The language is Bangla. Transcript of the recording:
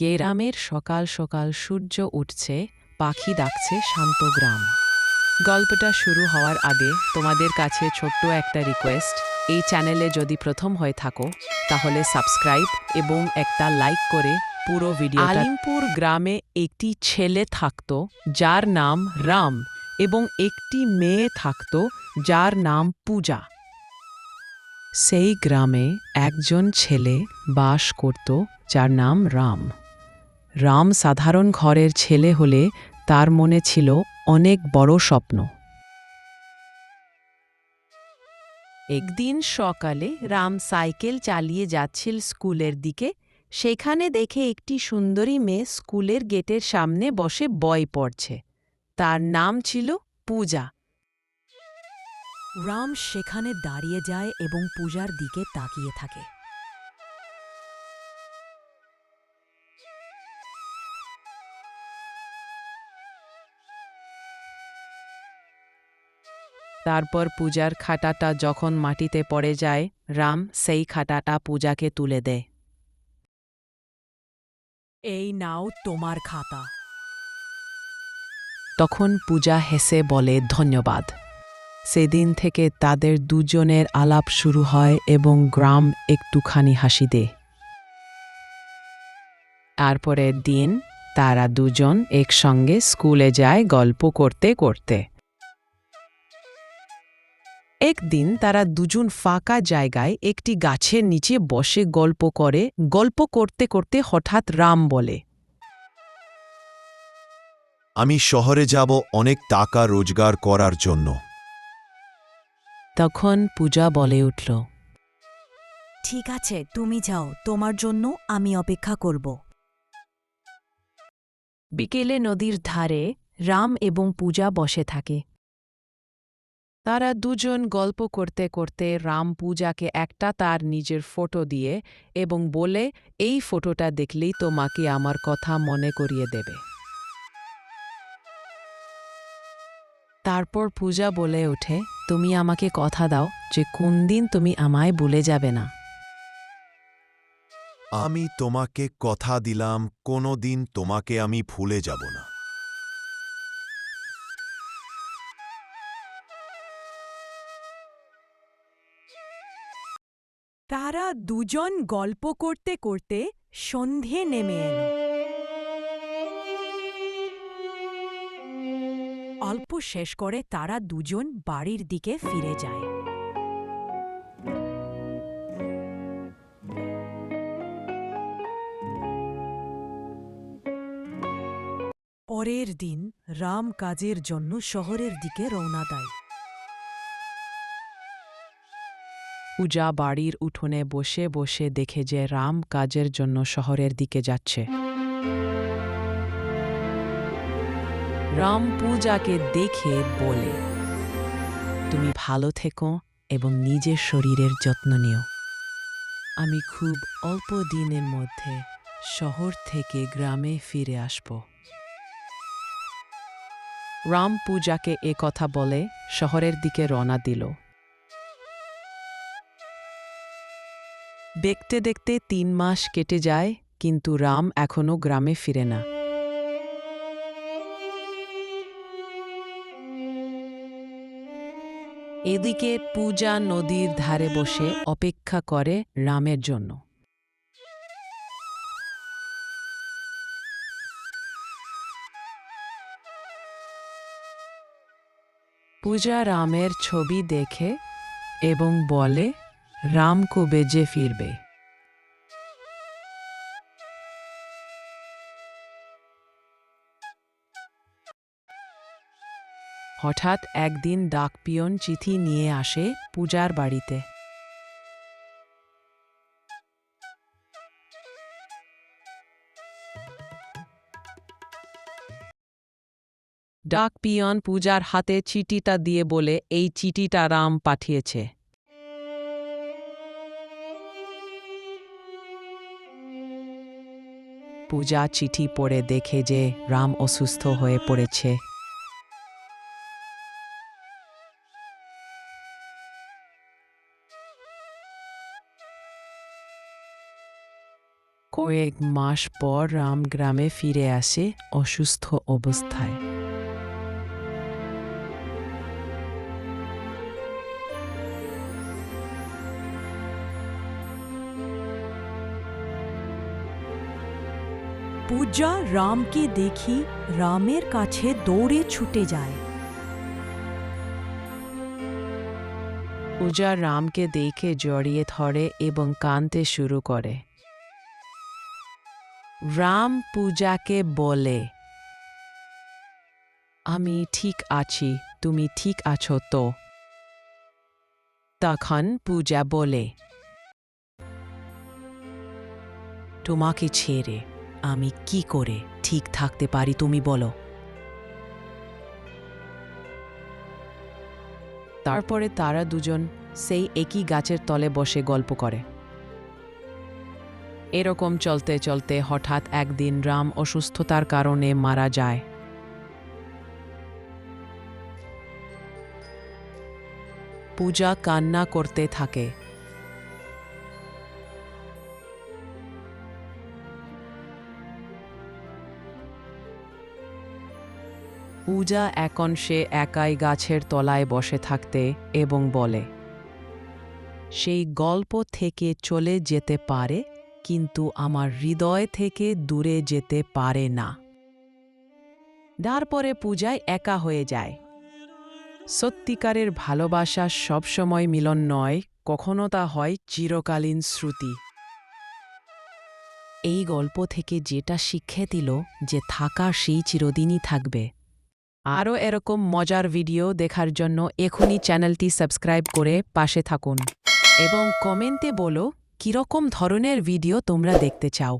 গ্রামের সকাল সকাল সূর্য উঠছে, পাখি ডাকছে শান্ত গ্রাম। গল্পটা শুরু হওয়ার আগে তোমাদের কাছে ছোট্ট একটা রিকোয়েস্ট এই চ্যানেলে যদি প্রথম হয়ে থাকো, তাহলে সাবস্ক্রাইব এবং একটা লাইক করে পুরো ভিডিও আলিমপুর গ্রামে একটি ছেলে থাকত, যার নাম রাম এবং একটি মেয়ে থাকত, যার নাম পূজা। সেই গ্রামে একজন ছেলে বাস করত, যার নাম রাম। রাম সাধারণ ঘরের ছেলে হলে তার মনে ছিল অনেক বড় স্বপ্ন। একদিন সকালে রাম সাইকেল চালিয়ে যাচ্ছিল স্কুলের দিকে। সেখানে দেখে একটি সুন্দরী মেয়ে স্কুলের গেটের সামনে বসে বই পড়ছে। তার নাম ছিল পূজা। রাম সেখানে দাঁড়িয়ে যায় এবং পূজার দিকে তাকিয়ে থাকে। তারপর পূজার খাটাটা যখন মাটিতে পড়ে যায় রাম সেই খাটাটা পূজাকে তুলে দেয়। এই নাও তোমার খাতা। তখন পূজা হেসে বলে ধন্যবাদ। সেদিন থেকে তাদের দুজনের আলাপ শুরু হয় এবং গ্রাম একটুখানি হাসি দেয়। তারপরের দিন তারা দুজন একসঙ্গে স্কুলে যায় গল্প করতে করতে। একদিন তারা দুজন ফাঁকা জায়গায় একটি গাছের নিচে বসে গল্প করে গল্প করতে করতে হঠাৎ রাম বলে আমি শহরে যাব অনেক টাকা রোজগার করার জন্য। তখন পূজা বলে উঠল ঠিক আছে তুমি যাও তোমার জন্য আমি অপেক্ষা করব। বিকেলে নদীর ধারে রাম এবং পূজা বসে থাকে। তারা দুজন গল্প করতে করতে রাম পূজাকে একটা তার নিজের ফটো দিয়ে এবং বলে, এই ফটোটা দেখলেই তোমাকে আমার কথা মনে করিয়ে দেবে। তারপর পূজা বলে ওঠে, তুমি আমাকে কথা দাও যে কোন দিন তুমি আমায় ভুলে যাবে না। আমি তোমাকে কথা দিলাম, কোনো দিন তোমাকে আমি ভুলে যাব না। তারা দুজন গল্প করতে করতে সন্ধে নেমে এলো। অল্প শেষ করে তারা দুজন বাড়ির দিকে ফিরে যায়। পরের দিন রাম কাজের জন্য শহরের দিকে রওনা দেয়। পূজা বাড়ির উঠোনে বসে বসে দেখে যে রাম কাজের জন্য শহরের দিকে যাচ্ছে। রাম পূজাকে দেখে বলে, তুমি ভালো থেকো এবং নিজের শরীরের যত্ন নিও। আমি খুব অল্প দিনের মধ্যে শহর থেকে গ্রামে ফিরে আসব। রাম পূজাকে এ কথা বলে শহরের দিকে রওনা দিল। দেখতে দেখতে তিন মাস কেটে যায়, কিন্তু রাম এখনও গ্রামে ফিরে না। এদিকে পূজা নদীর ধারে বসে অপেক্ষা করে রামের জন্য। পূজা রামের ছবি দেখে এবং বলে রাম কবে যে ফিরবে। হঠাৎ একদিন ডাকপিয়ন চিঠি নিয়ে আসে পূজার বাড়িতে। ডাকপিয়ন পূজার হাতে চিঠিটা দিয়ে বলে, এই চিঠিটা রাম পাঠিয়েছে। পূজা চিঠি পড়ে দেখে যে রাম অসুস্থ হয়ে পড়েছে। কয়েক মাস পর রাম গ্রামে ফিরে আসে অসুস্থ অবস্থায়। পূজা রামকে দেখি রামের কাছে দৌড়ে ছুটে যায়। পূজা রামকে দেখে জড়িয়ে ধরে এবং কাঁদতে শুরু করে। রাম পূজাকে বলে, আমি ঠিক আছি, তুমি ঠিক আছো তো? তখন পূজা বলে, তোমাকে ছেড়ে আমি কি করে ঠিক থাকতে পারি তুমি বলো। তারপরে তারা দুজন সেই একই গাছের তলে বসে গল্প করে। এরকম চলতে চলতে হঠাৎ একদিন রাম অসুস্থতার কারণে মারা যায়। পূজা কান্না করতে থাকে। পূজা এখন সে একাই গাছের তলায় বসে থাকতে এবং বলে, সেই গল্প থেকে চলে যেতে পারে, কিন্তু আমার হৃদয় থেকে দূরে যেতে পারে না। তারপরে পূজায় একা হয়ে যায়। সত্যিকারের ভালোবাসা সবসময় মিলন নয়, কখনো তা হয় চিরকালীন শ্রুতি। এই গল্প থেকে যেটা শিক্ষে দিল যে থাকা সেই চিরদিনই থাকবে। আরও এরকম মজার ভিডিও দেখার জন্য এখনই চ্যানেলটি সাবস্ক্রাইব করে পাশে থাকুন। এবং কমেন্টে বলো, কীরকম ধরনের ভিডিও তোমরা দেখতে চাও।